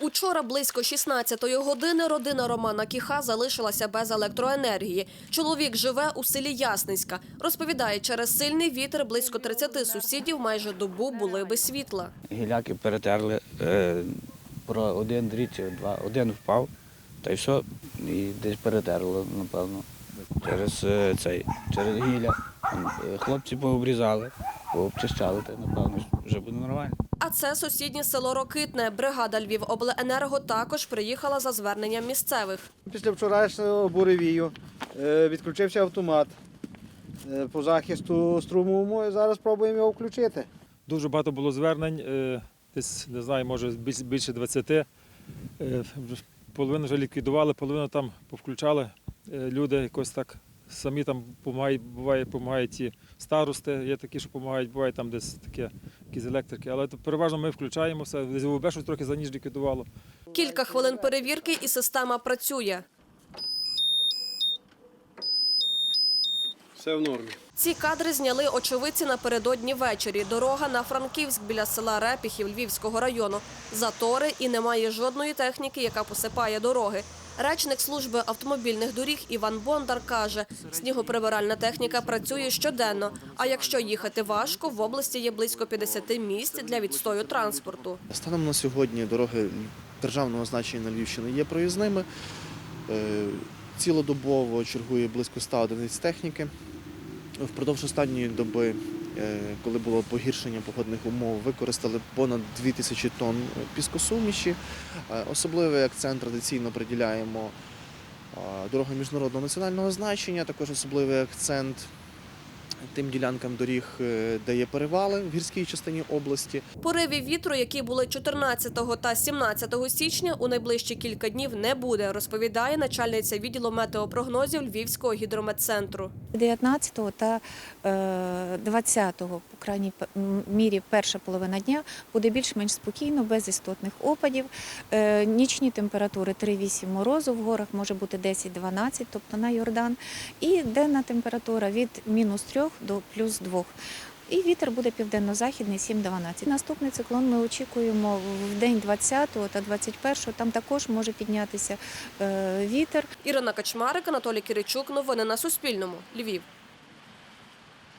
Учора близько 16-ї години родина Романа Кіха залишилася без електроенергії. Чоловік живе у селі Ясницька. Розповідає, через сильний вітер близько 30 сусідів майже добу були без світла. Гіляки перетерли е, про один дріт, два, один впав, та й все, і десь перетерло, напевно. Через е, цей, через гілля. Е, Хлопці пообрізали, пообчищали, та напевно, вже буде нормально. Це сусіднє село Рокитне. Бригада Львівобленерго також приїхала за зверненням місцевих. Після вчорашнього буревію е, відключився автомат е, по захисту струмовому і зараз пробуємо його включити. Дуже багато було звернень, е, десь не знаю, може більше 20. Е, Половину вже ліквідували, половину там повключали. Люди якось так самі там допомагають, буває, допомагають ті старости, є такі, що допомагають, буває там десь таке, якісь електрики. Але то переважно ми включаємо все. Десь ОВБ щось трохи за ніж ліквідувало. Кілька хвилин перевірки і система працює. Все в нормі. Ці кадри зняли очевидці напередодні ввечері. Дорога на Франківськ біля села Репіхів Львівського району. Затори і немає жодної техніки, яка посипає дороги. Речник служби автомобільних доріг Іван Бондар каже, снігоприбиральна техніка працює щоденно. А якщо їхати важко, в області є близько 50 місць для відстою транспорту. Станом на сьогодні дороги державного значення на Львівщині є проїзними. Е, Цілодобово чергує близько 100 одиниць техніки. Впродовж останньої доби, коли було погіршення погодних умов, використали понад 2000 тонн піскосуміші. Е, Особливий акцент традиційно приділяємо е, дорогам міжнародного національного значення, також особливий акцент тим ділянкам доріг, е, де є перевали в гірській частині області. Поривів вітру, які були 14 та 17 січня, у найближчі кілька днів не буде, розповідає начальниця відділу метеопрогнозів Львівського гідрометцентру. 19 та е, 20, по крайній мірі, перша половина дня буде більш-менш спокійно, без істотних опадів. Е, Нічні температури 3-8 морозу, в горах може бути 10-12, тобто на Йордан. І денна температура від мінус 3 до плюс 2. І вітер буде південно-західний 7-12. Наступний циклон ми очікуємо в день 20 та 21, там також може піднятися е, вітер. Ірина Качмарик, Анатолій Киричук. Новини на Суспільному. Львів.